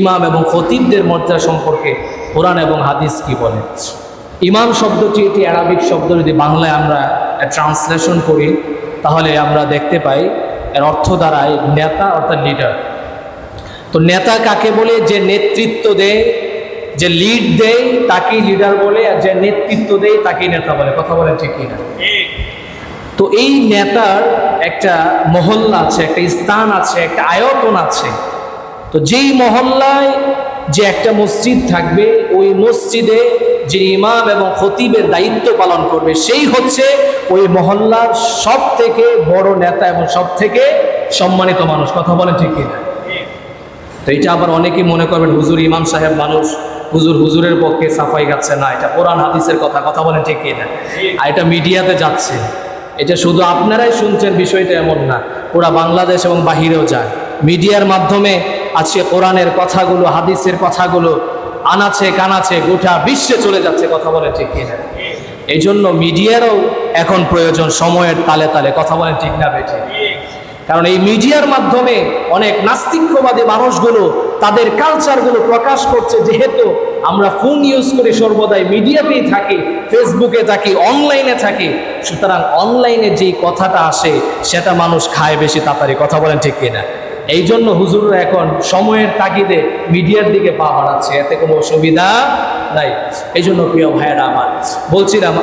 ইমাম এবং খতিবদের মর্যাদা সম্পর্কে কোরআন এবং হাদিস কি বলে? ইমাম শব্দটি এটি অ্যারাবিক শব্দ, যদি বাংলায় আমরা ট্রান্সলেশন করি, তাহলে আমরা দেখতে পাই এর অর্থ দাঁড়ায় নেতা অর্থাৎ লিডার তো নেতা কাকে বলে? যে নেতৃত্ব দেয়, যে লিড দেয়, তাকেই লিডার বলে, আর যে নেতৃত্ব দেয়, তাকেই নেতা বলে। কথা বলে ঠিক কিনা? তো এই নেতার একটা মহল্লা আছে, একটা স্থান আছে, একটা আয়তন আছে। তো যেই মহল্লায় যে একটা মসজিদ থাকবে, ওই মসজিদে যে ইমাম এবং খতিবের দায়িত্ব পালন করবে, সেই হচ্ছে ওই মহল্লার সব থেকে বড় নেতা এবং সব থেকে সম্মানিত মানুষ। কথা বলে ঠিক কিনা? তো এটা আবার অনেকেই মনে করবেন, হুজুর ইমাম সাহেব মানুষ, হুজুর হুজুরের পক্ষে সাফাই গাচ্ছে না, এটা কোরআন হাদিসের কথা কথা বলেন ঠিক কিনা? আর এটা মিডিয়াতে যাচ্ছে। এটা শুধু আপনারাই শুনছেন, বিষয়টা এমন না, পুরা বাংলাদেশ এবং বাহিরেও যায়। মিডিয়ার মাধ্যমে আজকে কোরআনের কথাগুলো, হাদিসের কথাগুলো, আনাছে কানাছে গোটা বিশ্বে চলে যাচ্ছে, কথা বলে ঠিক কিনা? এই জন্য মিডিয়ারও এখন প্রয়োজন সময়ের তালে তালে, কথা বলেন ঠিক না বেঠিক কারণ এই মিডিয়ার মাধ্যমে অনেক নাস্তিক্যবাদী মানুষগুলো তাদের কালচারগুলো প্রকাশ করছে, যেহেতু আমরা ফোন ইউজ করি সর্বদাই মিডিয়াতেই থাকি ফেসবুকে থাকি অনলাইনে থাকি। সুতরাং অনলাইনে যেই কথাটা আসে, সেটা মানুষ খায় বেশি তাড়াতাড়ি, কথা বলেন ঠিক কিনা? এই জন্য হুজুররা এখন সময়ের তাগিদে মিডিয়ার দিকে পা বাড়াচ্ছে। এতে কোনো অসুবিধা নাই। এই জন্য প্রিয় ভাইয়েরা আমার বলছিলাম,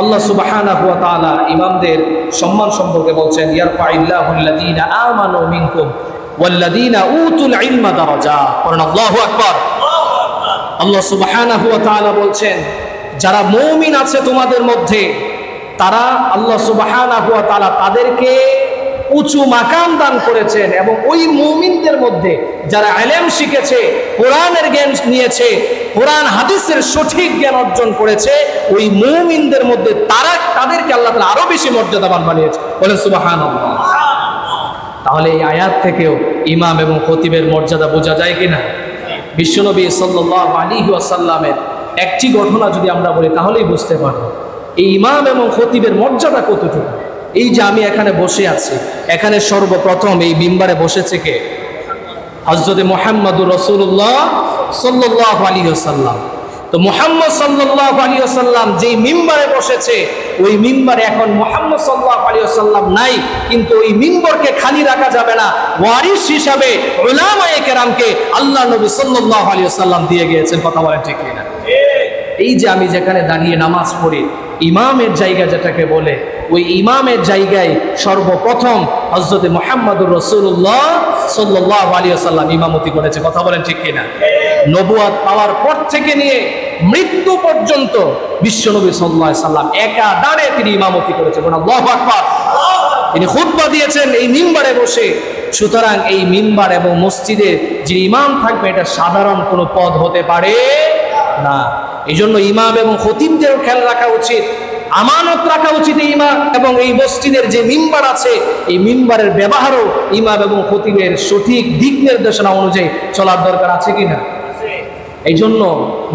আল্লাহ সুবহানাহু ওয়া তাআলা ইমামদের সম্মান সম্পর্কে বলছেন আল্লাহু বলছেন, যারা মুমিন আছে তোমাদের মধ্যে, তারা আল্লাহ ওয়া তাআলা তাদেরকে উঁচু মাকাম দান করেছেন এবং ওই মুমিনদের মধ্যে যারা আলেম শিখেছে, কোরআনের জ্ঞান নিয়েছে, কোরআন হাদিসের সঠিক জ্ঞান অর্জন করেছে, ওই মুমিনদের মধ্যে তারা, তাদেরকে আল্লাহ তাআলা আরও বেশি মর্যাদাবান বানিয়েছে। বলেন সুবহানাল্লাহ। তাহলে এই আয়াত থেকেও ইমাম এবং খতিবের মর্যাদা বোঝা যায় কিনা? বিশ্বনবী সাল্লাল্লাহু আলী ওয়াসাল্লামের একটি ঘটনা যদি আমরা বলি, তাহলেই বুঝতে পারব। এই ইমাম এবং খতিবের মর্যাদা কতটুকু? এই যে আমি এখানে বসে আছি এখানে সর্বপ্রথম এই বিম্বারে বসেছে কে? হজরত মোহাম্মদুর রসুল্লাহ সাল্লাহ আলী সাল্লাম তো মোহাম্মদ সাল্লাহ আলী সাল্লাম যেই মিম্বারে বসেছে, ওই মিম্বারে এখন মোহাম্মদ সাল্লাহ আলী সাল্লাম নাই, কিন্তু ওই মিম্বরকে খালি রাখা যাবে না। ওয়ারিস হিসাবে ওলামায়ে আল্লাহ নবী সাল্লাহ আলী সাল্লাম দিয়ে গিয়েছেন, কথা বলেন ঠিক না এই যে আমি যেখানে দাঁড়িয়ে নামাজ পড়ি ইমামের জায়গা যেটাকে বলে, ওই ইমামের জায়গায় সর্বপ্রথম হজরত মোহাম্মদুর রসুল্লাহ সাল্লাহ আলী সাল্লাম ইমামতি করেছে। কথা বলেন ঠিক কিনা? নবুয়াদ পাওয়ার পর থেকে নিয়ে মৃত্যু পর্যন্ত বিশ্বনবী সাল্লাহ সাল্লাম একা দাঁড়ে তিনি ইমামতি করেছেন। আল্লাহ তিনি খুতবা দিয়েছেন এই মিম্বারে বসে। সুতরাং এই মিম্বার এবং মসজিদে যে ইমাম থাকবে, এটা সাধারণ কোনো পদ হতে পারে না। এই জন্য ইমাম এবং খতিবদের খেয়াল রাখা উচিত, আমানত রাখা উচিত ইমাম এবং এই মসজিদের যে মিম্বার আছে, এই মিম্বারের ব্যবহারও ইমাম এবং খতিবের সঠিক দিক নির্দেশনা অনুযায়ী চলার দরকার আছে কিনা? এই জন্য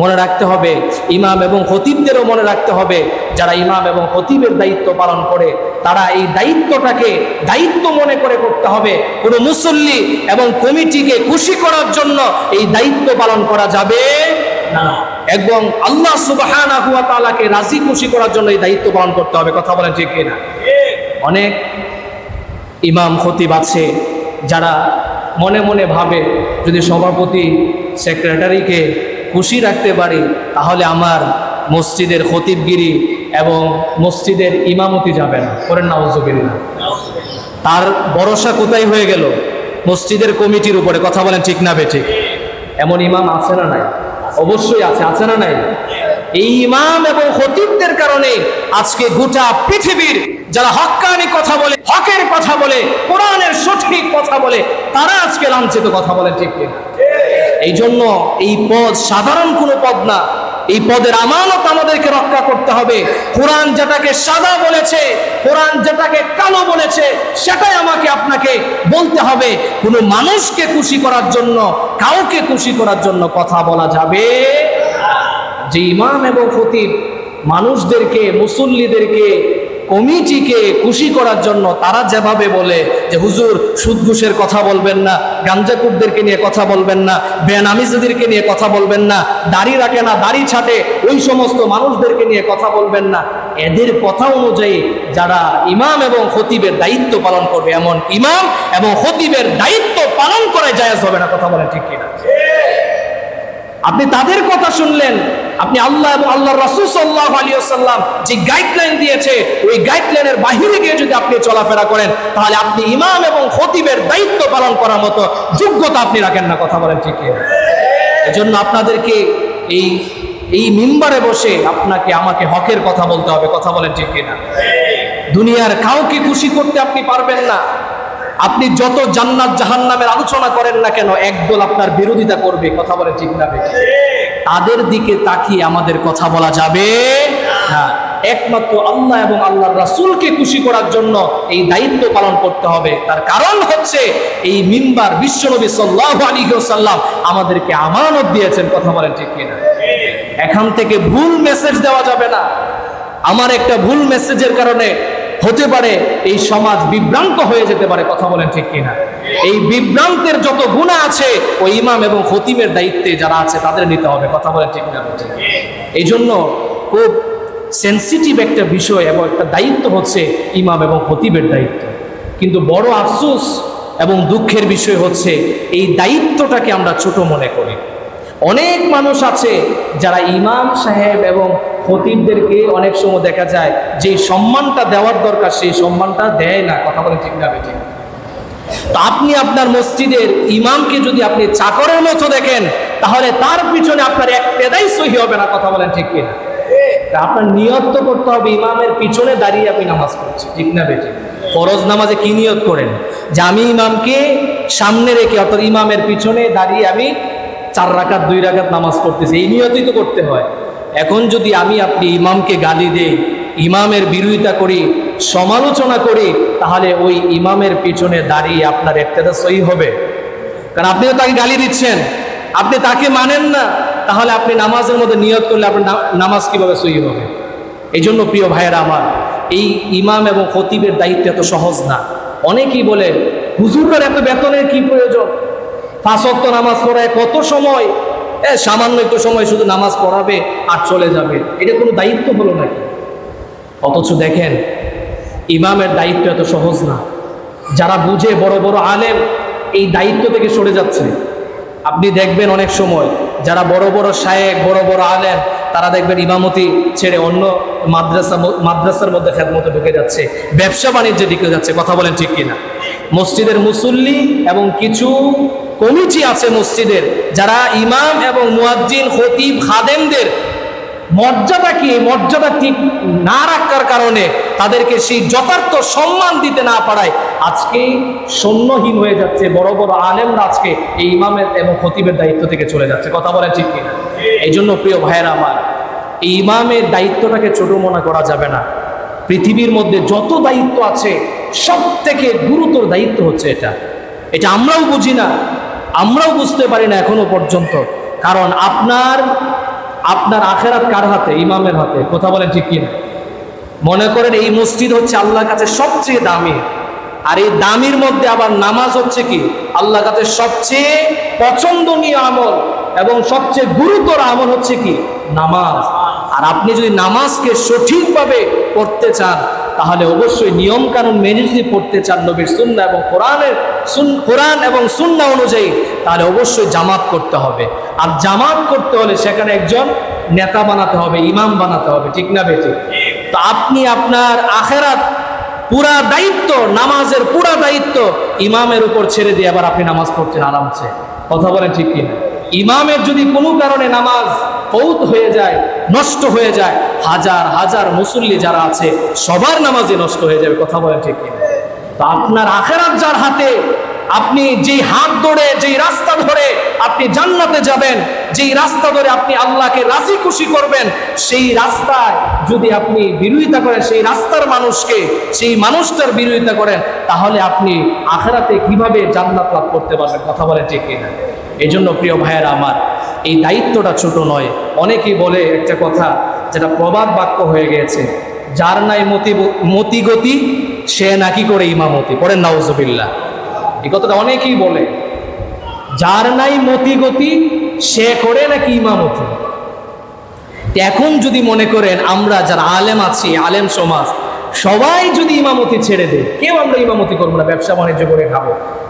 মনে রাখতে হবে, ইমাম এবং খতিবদেরও মনে রাখতে হবে, যারা ইমাম এবং খতিবের দায়িত্ব পালন করে, তারা এই দায়িত্বটাকে দায়িত্ব মনে করে করতে হবে। কোনো মুসল্লি এবং কমিটিকে খুশি করার জন্য এই দায়িত্ব পালন করা যাবে না। এবং আল্লাহ তাআলাকে রাজি খুশি করার জন্য এই দায়িত্ব পালন করতে হবে। কথা বলেন ঠিক কিনা? অনেক ইমাম, খতিব আছে যারা মনে মনে ভাবে, যদি সভাপতি, সেক্রেটারিকে খুশি রাখতে পারি, তাহলে আমার মসজিদের খতিবগিরি এবং মসজিদের ইমামতি যাবে না। করেন না না তার ভরসা কোথায় হয়ে গেল? মসজিদের কমিটির উপরে। কথা বলেন ঠিক না বে ঠিক? এমন ইমাম আছে না নাই? অবশ্যই আছে আছে না নাই? এই ইমাম এবং খতিবদের কারণে আজকে গোটা পৃথিবীর যারা হকানি কথা বলে, হকের কথা বলে, কোরআনের সঠিক কথা বলে, তারা আজকে লাঞ্ছিত কথা বলে, ঠিক এই জন্য এই পদ সাধারণ কোনো পদ না। এই পদের আমানত আমাদেরকে রক্ষা করতে হবে। কোরআন যেটাকে সাদা বলেছে, কোরআন যেটাকে কালো বলেছে, সেটাই আমাকে আপনাকে বলতে হবে। কোনো মানুষকে খুশি করার জন্য, কাউকে খুশি করার জন্য কথা বলা যাবে যে ইমাম এবং খতিব, মানুষদেরকে, মুসল্লিদেরকে কমিটিকে খুশি করার জন্য তারা যেভাবে বলে যে, হুজুর, সুদ ঘুষের কথা বলবেন না গাঞ্জাকুরদেরকে নিয়ে কথা বলবেন না, বেনামিজদেরকে নিয়ে কথা বলবেন না, দাড়ি রাখে না, দাড়ি ছাটে, ওই সমস্ত মানুষদেরকে নিয়ে কথা বলবেন না। এদের কথা অনুযায়ী যারা ইমাম এবং খতিবের দায়িত্ব পালন করবে, এমন ইমাম এবং খতিবের দায়িত্ব পালন করে জায়েজ হবে না, কথা বলে ঠিক কিনা? আপনি তাদের কথা শুনলেন আপনি আল্লাহ এবং আল্লাহ রসুল সাল্লাহ আলী সাল্লাম যে গাইডলাইন দিয়েছে, ওই গাইডলাইনের বাহিরে গিয়ে যদি আপনি চলাফেরা করেন, তাহলে আপনি ইমাম এবং খতিবের দায়িত্ব পালন করার মতো যোগ্যতা আপনি রাখেন না, কথা বলেন ঠিক এজন্য আপনাদেরকে এই এই মিম্বারে বসে আপনাকে, আমাকে হকের কথা বলতে হবে, কথা বলেন ঠিক কিনা? দুনিয়ার কাউকে খুশি করতে আপনি পারবেন না। আপনি যত জান্নাত জাহান্নামের আলোচনা করেন না কেন, একদল আপনার বিরোধিতা করবে, কথা বলে ঠিক না? তাদের দিকে তাকিয়ে আমাদের কথা বলা যাবে না। একমাত্র আল্লাহ এবং আল্লাহর রাসূলকে খুশি করার জন্য এই দায়িত্ব পালন করতে হবে। তার কারণ হচ্ছে এই মিম্বার বিশ্বনবী সাল্লাল্লাহু আলাইহি ওয়াসাল্লাম আমাদেরকে আমানত দিয়েছেন, কথা বলেন ঠিক কিনা? এখান থেকে ভুল মেসেজ দেওয়া যাবে না। আমার একটা ভুল মেসেজের কারণে হতে পারে এই সমাজ বিভ্রান্ত হয়ে যেতে পারে, কথা বলেন ঠিক কিনা? এই বিভ্রান্তের যত গুণা আছে ওই ইমাম এবং খতিমের দায়িত্বে যারা আছে, তাদের নিতে হবে। কথা বলে ঠিক না এই জন্য খুব সেন্সিটিভ একটা বিষয় এবং একটা দায়িত্ব হচ্ছে ইমাম এবং খতিবের দায়িত্ব। কিন্তু বড় আফসোস এবং দুঃখের বিষয় হচ্ছে, এই দায়িত্বটাকে আমরা ছোট মনে করি। অনেক মানুষ আছে যারা ইমাম সাহেব এবং খতিবদেরকে অনেক সময় দেখা যায় যে সম্মানটা দেওয়ার দরকার, সেই সম্মানটা দেয় না। কথা বলে ঠিক না বেঠিক তা আপনি আপনার মসজিদের ইমামকে যদি আপনি চাকরের মতো দেখেন, তাহলে তার পিছনে আপনার এক পেদাই সহি হবে না, কথা বলেন ঠিক কিনা? আপনার নিয়ত তো করতে হবে, ইমামের পিছনে দাঁড়িয়ে আপনি নামাজ পড়ছেন, ঠিক না বেঠি ফরজ নামাজে কি নিয়ত করেন? যে আমি ইমামকে সামনে রেখে, অর্থাৎ ইমামের পিছনে দাঁড়িয়ে আমি চার রাকাত, দুই রাকাত নামাজ পড়তেছি, এই নিয়তই তো করতে হয়। এখন যদি আমি আপনি ইমামকে গালি দেই ইমামের বিরোধিতা করি, সমালোচনা করি, তাহলে ওই ইমামের পিছনে দাঁড়িয়ে আপনার একটা সহি হবে। কারণ আপনি তাকে গালি দিচ্ছেন। আপনি তাকে মানেন না, তাহলে আপনি নামাজের মধ্যে নিয়ত করলে আপনার নামাজ কীভাবে সহি হবে? এই জন্য প্রিয় ভাইয়েরা আমার, এই ইমাম এবং খতিবের দায়িত্ব এত সহজ না। অনেকেই বলে হুজুরের এত বেতনের কি প্রয়োজন? ফাঁসত্ব নামাজ পড়ায় কত সময়? সামান্য একটু সময় শুধু নামাজ পড়াবে আর চলে যাবে। এটা কোনো দায়িত্ব হলো নাকি? অথচ দেখেন, ইমামের দায়িত্ব এত সহজ না। যারা বুঝে বড় বড় আলেম, এই দায়িত্ব থেকে সরে যাচ্ছে। আপনি দেখবেন অনেক সময়, যারা বড় বড় শায়েক, বড় বড় আলেম, তারা দেখবেন ইমামতি ছেড়ে অন্য মাদ্রাসা মাদ্রাসার মধ্যে খেদমতে ঢুকে যাচ্ছে। ব্যবসা বাণিজ্যে ঢুকে যাচ্ছে, কথা বলেন ঠিক কিনা। মসজিদের মুসল্লি এবং কিছু কমিটি আছে মসজিদের, যারা ইমাম এবং মুয়াজ্জিন, খতিব, খাদেমদের মর্যাদা কি? মর্যাদা ঠিক না রাখার কারণে তাদেরকে সেই যথার্থ সম্মান দিতে না পারায় আজকে সৈন্যহীন হয়ে যাচ্ছে বড় বড় আলেমরা আজকে এই ইমামের এবং খতিবের দায়িত্ব থেকে চলে যাচ্ছে। কথা বলে ঠিক কিনা? এই জন্য প্রিয় ভাইয়েরা আমার, এই ইমামের দায়িত্বটাকে ছোট মনে করা যাবে না। পৃথিবীর মধ্যে যত দায়িত্ব আছে সব থেকে গুরুতর দায়িত্ব হচ্ছে এটা। এটা আমরাও বুঝি না, আমরাও বুঝতে পারি না এখনও পর্যন্ত। কারণ আপনার আপনার আখেরাত কার হাতে? ইমামের হাতে। কথা বলেন ঠিক কিনা? মনে করেন এই মসজিদ হচ্ছে আল্লাহর কাছে সবচেয়ে দামি। আর এই দামির মধ্যে আবার নামাজ হচ্ছে কি? আল্লাহর কাছে সবচেয়ে পছন্দনীয় আমল এবং সবচেয়ে গুরুতর আমল হচ্ছে কি? নামাজ। আর আপনি যদি নামাজকে সঠিকভাবে পড়তে চান তাহলে অবশ্যই নিয়ম কানুন মেনে যদি পড়তে চান নবীর সুন্না এবং কোরআনের কোরআন এবং সুন্না অনুযায়ী, তাহলে অবশ্যই জামাত করতে হবে। আর জামাত করতে হলে সেখানে একজন নেতা বানাতে হবে, ইমাম বানাতে হবে, ঠিক না বেঠিক তো আপনি আপনার আখেরাত পুরা দায়িত্ব, নামাজের পুরা দায়িত্ব ইমামের উপর ছেড়ে দিয়ে আবার আপনি নামাজ পড়ছেন আরামসে। কথা বলেন ঠিক কিনা? ইমামের যদি কোনো কারণে নামাজ ফৌত হয়ে যায়, নষ্ট হয়ে যায়, হাজার হাজার মুসল্লি যারা আছে, সবার নামাজই নষ্ট হয়ে যাবে, কথা বলেন ঠিক তো আপনার আখেরাত যার হাতে, আপনি যেই হাত ধরে, যেই রাস্তা ধরে আপনি জান্নাতে যাবেন, যেই রাস্তা ধরে আপনি আল্লাহকে রাজি খুশি করবেন, সেই রাস্তায় যদি আপনি বিরোধিতা করেন, সেই রাস্তার মানুষকে, সেই মানুষটার বিরোধিতা করেন, তাহলে আপনি আখেরাতে কীভাবে জান্নাত লাভ করতে পারবেন, কথা বলে ঠিক কিনা? এই জন্য প্রিয় ভাইয়েরা আমার, এই দায়িত্বটা ছোট নয়। অনেকেই বলে একটা কথা, যেটা প্রবাদ বাক্য হয়ে গেছে, যার নাই মতি মতিগতি সে নাকি করে ইমামতি। পড়েন নাউজুবিল্লাহ। এই কথাটা অনেকেই বলে, যার নাই মতিগতি সে করে নাকি ইমামতি। এখন যদি মনে করেন, আমরা যারা আলেম আছি, আলেম সমাজ, সবাই যদি ইমামতি ছেড়ে দেয়, কেউ আমরা ইমামতি করব না ব্যবসা বাণিজ্য করে খাব।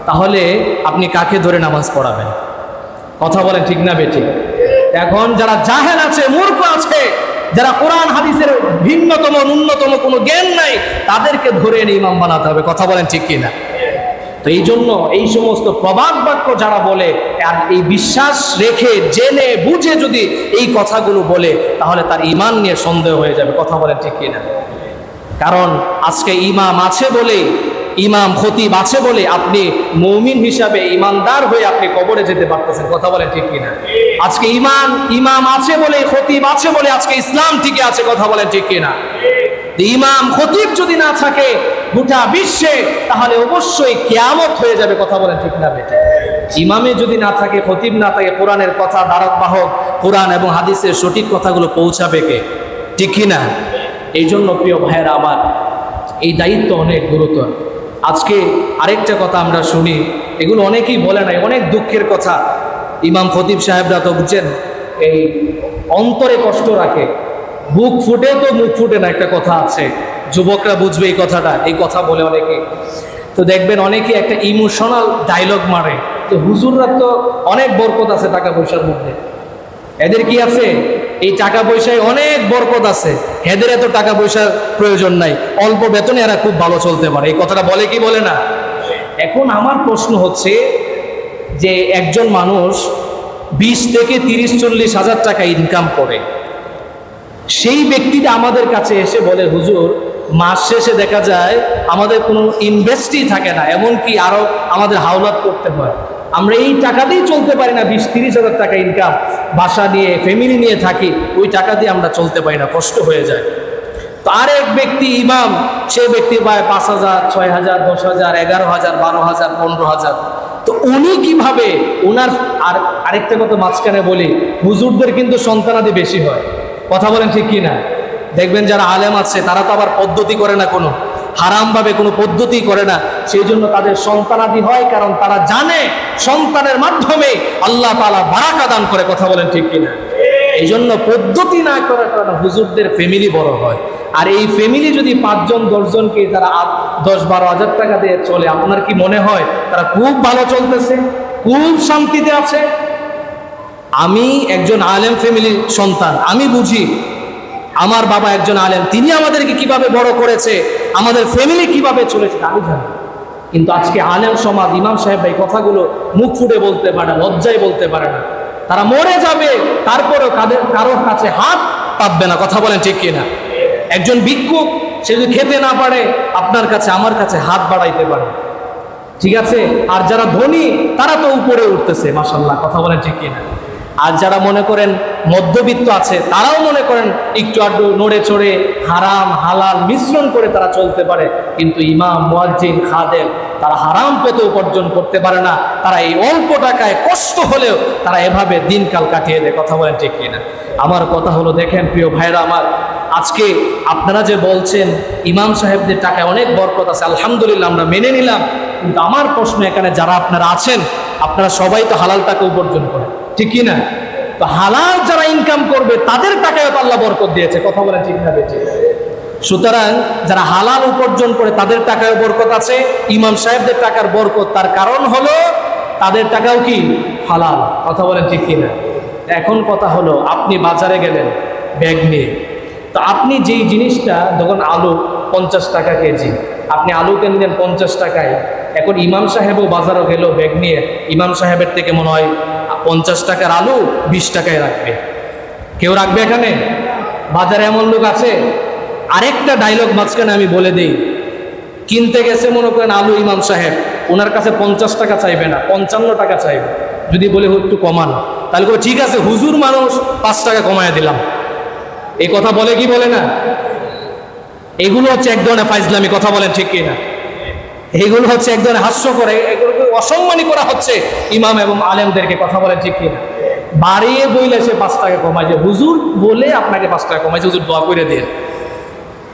তাহলে আপনি কাকে ধরে নামাজ পড়াবেন? কথা বলেন ঠিক না বেটি এখন যারা জাহেল আছে, মূর্খ আছে, যারা কোরআন, হাদিসের ভিন্নতম, ন্যূনতম কোনো জ্ঞান নাই, তাদেরকে ধরে এনে ইমাম বানাতে হবে। কথা বলেন ঠিক কিনা? তো এই জন্য এই সমস্ত প্রবাদ বাক্য যারা বলে, আর এই বিশ্বাস রেখে, জেনে, বুঝে যদি এই কথাগুলো বলে, তাহলে তার ইমান নিয়ে সন্দেহ হয়ে যাবে। কথা বলেন ঠিক কিনা? কারণ আজকে ইমাম আছে বলে ইমাম খতিব আছে বলে আপনি মৌমিন হিসাবে ইমানদার হয়ে আপনি কবরে যেতে পারতেছেন। কথা বলেন ঠিক কিনা? আজকে ইমান, ইমাম আছে বলে, খতিব আছে বলে আজকে ইসলাম টিকে আছে, কথা বলেন ঠিক কিনা? ইমাম, খতিব যদি না থাকে গোটা বিশ্বে, তাহলে অবশ্যই কেয়ামত হয়ে যাবে, কথা বলেন ঠিক না বেটে ইমামে যদি না থাকে, খতিব না থাকে, কোরআনের কথা দ্বারক বাহক কোরআন এবং হাদিসের সঠিক কথাগুলো পৌঁছাবে কে? ঠিক কিনা? এই জন্য প্রিয় ভাইয়েরা আমার এই দায়িত্ব অনেক গুরুতর আজকে আরেকটা কথা আমরা শুনি, এগুলো অনেকেই বলে নাই, অনেক দুঃখের কথা। ইমাম খতিব সাহেবরা তো বুঝছেন, এই অন্তরে কষ্ট রাখে। বুক ফুটে তো মুখ ফুটে না, একটা কথা আছে। যুবকরা বুঝবে এই কথাটা, এই কথা বলে অনেকে। তো দেখবেন অনেকে একটা ইমোশনাল ডায়লগ মারে। তো হুজুররা তো অনেক বরকত আছে টাকা পয়সার মধ্যে। এদের কি আছে? এই টাকা পয়সায় অনেক বরকত আছে। এদের এত টাকা পয়সার প্রয়োজন নাই। অল্প বেতনে এরা খুব ভালো চলতে পারে। এই কথাটা বলে কি বলে না? এখন আমার প্রশ্ন হচ্ছে যে একজন মানুষ বিশ থেকে তিরিশ, চল্লিশ হাজার টাকা ইনকাম করে। সেই ব্যক্তিটা আমাদের কাছে এসে বলে, হুজুর, মাস শেষে দেখা যায় আমাদের কোনো ইনভেস্টই থাকে না, এমনকি আরও আমাদের হাওলাত করতে হয়। আমরা এই টাকা দিয়েই চলতে পারি না। বিশ, তিরিশ হাজার টাকা ইনকাম বাসা নিয়ে ফ্যামিলি নিয়ে থাকি, ওই টাকা দিয়ে আমরা চলতে পারি না, কষ্ট হয়ে যায়। তো আরেক ব্যক্তি ইমাম, সে ব্যক্তি পায় পাঁচ হাজার, ছয় হাজার, দশ হাজার, এগারো হাজার, বারো হাজার, পনেরো হাজার। তো উনি কীভাবে ওনার আর আরেকটা কথা মাঝখানে বলি, হুজুরদের কিন্তু সন্তানাদি বেশি হয়। কথা বলেন ঠিক কি না দেখবেন যারা আলেম আছে, তারা তো আবার পদ্ধতি করে না কোনো। হারামভাবে কোনো পদ্ধতি করে না, সেই জন্য তাদের সন্তানাদি হয় কারণ তারা জানে সন্তানের মাধ্যমে আল্লাহ তালা বারাকা দান করে, কথা বলেন ঠিক কিনা? এই জন্য পদ্ধতি না করার কারণে হুজুরদের ফ্যামিলি বড় হয়। আর এই ফ্যামিলি যদি পাঁচজন, দশজনকে তারা দশ বারো হাজার টাকা দিয়ে চলে, আপনার কি মনে হয় তারা খুব ভালো চলতেছে? খুব শান্তিতে আছে? আমি একজন আলেম ফ্যামিলির সন্তান, আমি বুঝি আমার বাবা একজন আলেম, তিনি আমাদেরকে কীভাবে বড় করেছে, আমাদের ফ্যামিলি কীভাবে চলেছে, আমি জানি। কিন্তু আজকে আলেম সমাজ, ইমাম সাহেব এই কথাগুলো মুখ ফুটে বলতে পারে না, লজ্জায় বলতে পারে না। তারা মরে যাবে, তারপরেও কাদের, কারোর কাছে হাত পাতবে না, কথা বলেন ঠিক কিনা? একজন ভিক্ষুক, সে যদি খেতে না পারে, আপনার কাছে, আমার কাছে হাত বাড়াইতে পারে। ঠিক আছে? আর যারা ধনী, তারা তো উপরে উঠতেছে মাসাল্লাহ কথা বলেন ঠিক কিনা? আর যারা মনে করেন মধ্যবিত্ত আছে, তারাও মনে করেন একটু আড্ডু নড়ে চড়ে হারাম, হালাল মিশ্রণ করে তারা চলতে পারে। কিন্তু ইমাম, মুয়াজ্জিন, খাদেম, তারা হারাম পথে উপার্জন করতে পারে না। তারা এই অল্প টাকায় কষ্ট হলেও তারা এভাবে দিনকাল কাটিয়ে দেয়। কথা বলেন ঠিক কিনা? আমার কথা হলো, দেখেন প্রিয় ভাইরা আমার, আজকে আপনারা যে বলছেন, ইমাম সাহেবদের টাকায় অনেক বরকত আছে, আলহামদুলিল্লাহ আমরা মেনে নিলাম। কিন্তু আমার প্রশ্ন এখানে, যারা আপনারা আছেন, আপনারা সবাই তো হালাল টাকা উপার্জন করেন। ঠিক কি না? তো হালাল যারা ইনকাম করবে, তাদের টাকায় তো আল্লাহ বরকত দিয়েছে। কথা বলে ঠিক না বেঠিক? সুতরাং যারা হালাল উপার্জন করে, তাদের টাকায় বরকত আছে। ইমাম সাহেবদের টাকার বরকত, তার কারণ হলো তাদের টাকাও কি? হালাল। কথা বলেন ঠিক কিনা এখন কথা হলো, আপনি বাজারে গেলেন, ব্যাগ নিয়ে। তো আপনি যেই জিনিসটা যখন আলু পঞ্চাশ টাকা কেজি, আপনি আলু কিনলেন পঞ্চাশ টাকায়। এখন ইমাম সাহেবও বাজারও গেল, ব্যাগ নিয়ে। ইমাম সাহেবের থেকে মনে হয় পঞ্চাশ টাকার আলু বিশ টাকায় রাখবে। কেউ রাখবে এখানে? বাজারে এমন লোক আছে। আরেকটা ডায়লগ মাঝখানে আমি বলে দিই। কিনতে গেছে মনে করেন আলু ইমাম সাহেব ওনার কাছে পঞ্চাশ টাকা চাইবে না পঞ্চান্ন টাকা চাইবে। যদি বলে "হো, একটু কমান। তাহলে বলবে, ঠিক আছে হুজুর মানুষ পাঁচ টাকা কমায় দিলাম। এই কথা বলে কি বলে না? এগুলো হচ্ছে এক ধরনের ফাইজলামি কথা বলেন ঠিক কিনা? এগুলো হচ্ছে এক ধরনের হাস্য করে এগুলোকে অসম্মানী করা হচ্ছে, ইমাম এবং আলেমদেরকে কথা বলেন ঠিক কিনা? বাড়িয়ে বইলে সে পাঁচ টাকা কমায় যে, হুজুর বলে আপনাকে পাঁচ টাকা কমাইছে হুজুর দোয়া করে দিন।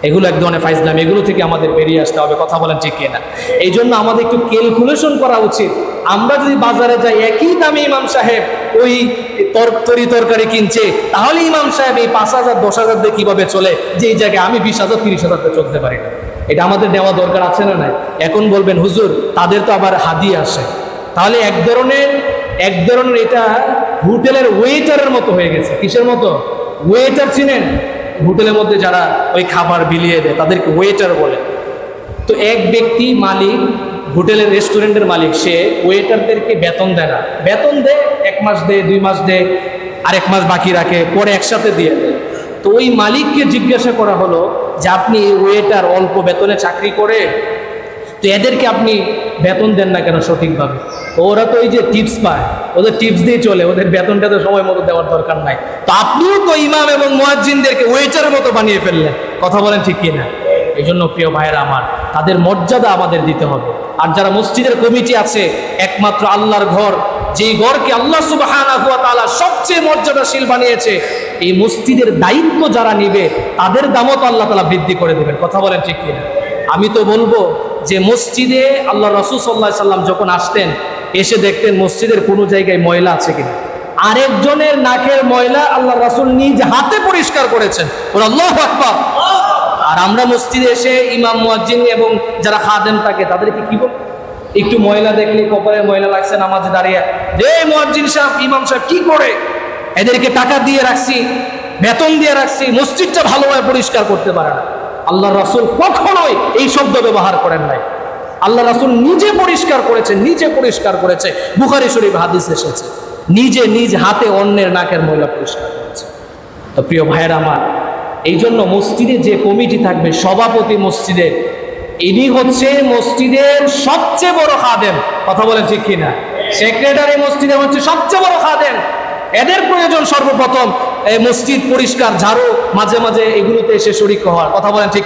এগুলো এক ধরনের ফাইজলাম, এগুলো থেকে আমাদের বেরিয়ে আসতে হবে, কথা বলেন ঠিক কিনা? এই জন্য আমাদের একটু ক্যালকুলেশন করা উচিত। আমরা যদি বাজারে যাই, একই দামে ইমাম সাহেব ওই তর- তরি তরকারি কিনছে, তাহলে ইমাম সাহেব এই পাঁচ হাজার, দশ হাজার দিয়ে কীভাবে চলে? যে এই জায়গায় আমি বিশ হাজার, তিরিশ হাজার দিয়ে চলতে পারি না। এটা আমাদের নেওয়া দরকার আছে না নাই? এখন বলবেন, হুজুর, তাদের তো আবার হাদি আসে তাহলে এক ধরনের এক ধরনের এটা হোটেলের ওয়েটারের মতো হয়ে গেছে। কিসের মতো? ওয়েটার চিনেন? হোটেলের মধ্যে যারা ওই খাবার বিলিয়ে দেয়, তাদেরকে ওয়েটার বলে। তো এক ব্যক্তি মালিক, হোটেলের রেস্টুরেন্টের মালিক, সে ওয়েটারদেরকে বেতন দেয় না। বেতন দেয়, এক মাস দেয়, দুই মাস দেয় আর এক মাস বাকি রাখে, পরে একসাথে দিয়ে দেয়। তো ওই মালিককে জিজ্ঞাসা করা হলো যে আপনি ওয়েটার অল্প বেতনে চাকরি করে, তো এদেরকে আপনি বেতন দেন না কেন সঠিকভাবে? তো ওরা তো এই যে টিপস পায়, ওদের টিপস দিয়ে চলে, ওদের বেতনটা তো সময় মতো দেওয়ার দরকার নাই। তো আপনিও তো ইমাম এবং মোয়াজ্জিনদেরকে ওয়েটারের মতো বানিয়ে ফেললেন, কথা বলেন ঠিক কিনা? এই জন্য প্রিয় ভাইয়েরা আমার, তাদের মর্যাদা আমাদের দিতে হবে। আর যারা মসজিদের কমিটি আছে, একমাত্র আল্লাহর ঘর যেই ঘরকে আল্লাহ তাআলা সবচেয়ে মর্যাদাশীল বানিয়েছে, এই মসজিদের দায়িত্ব যারা নিবে, তাদের দামও তো আল্লাহ তালা বৃদ্ধি করে দেবেন। কথা বলেন ঠিক কিনা? আমি তো বলব যে মসজিদে আল্লাহ রসুল সাল্লাহ সাল্লাম যখন আসতেন, এসে দেখতেন মসজিদের কোনো জায়গায় ময়লা আছে কিনা। আরেকজনের নাকের ময়লা আল্লাহ রাসুল নিজ হাতে পরিষ্কার করেছেন। আল্লাহ আর আমরা মসজিদে এসে ইমাম, মুয়াজ্জিন এবং যারা খাদেম থাকে, তাদেরকে কি বল একটু ময়লা দেখলে কপালে ময়লা লাগছে, নামাজে দাঁড়িয়ে। রে মুয়াজ্জিন সাহেব, ইমাম সাহেব, কি করে? এদেরকে টাকা দিয়ে রাখছি, বেতন দিয়ে রাখছি, মসজিদটা ভালোভাবে পরিষ্কার করতে পারে না। আল্লাহ রাসুল কখনোই এই শব্দ ব্যবহার করেন নাই। আল্লাহ রাসুল নিজে পরিষ্কার করেছে, নিজে পরিষ্কার করেছে। বুখারি শরীফ হাদিস এসেছে। নিজে নিজ হাতে অন্যের নাকের ময়লা পরিষ্কার করেছে। তো প্রিয় ভাইয়ের আমার এই জন্য মসজিদে যে কমিটি থাকবে, সভাপতি মসজিদের ইনি হচ্ছে মসজিদের সবচেয়ে বড় খাদেম। কথা বলেন ঠিক কিনা? সেক্রেটারি মসজিদে হচ্ছে সবচেয়ে বড় খাদেম। এদের প্রয়োজন সর্বপ্রথম মসজিদ পরিষ্কার, ঝাড়ু, মাঝে মাঝে এগুলোতে এসে শরিক হওয়ার। কথা বলেন ঠিক